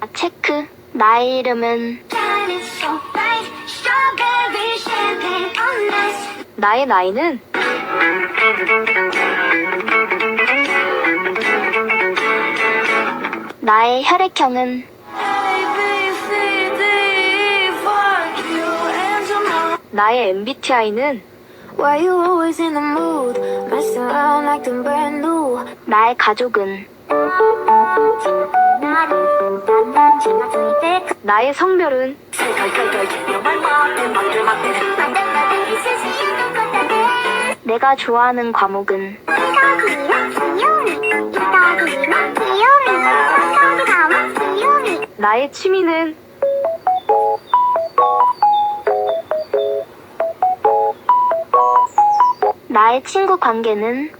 아, 체크. 나의 이름은 나의 나이는 나의 혈액형은 나의 MBTI는. 나의 가족은 나의 성별은? 내가 좋아하는 과목은? 나의 취미는? 나의 친구 관계는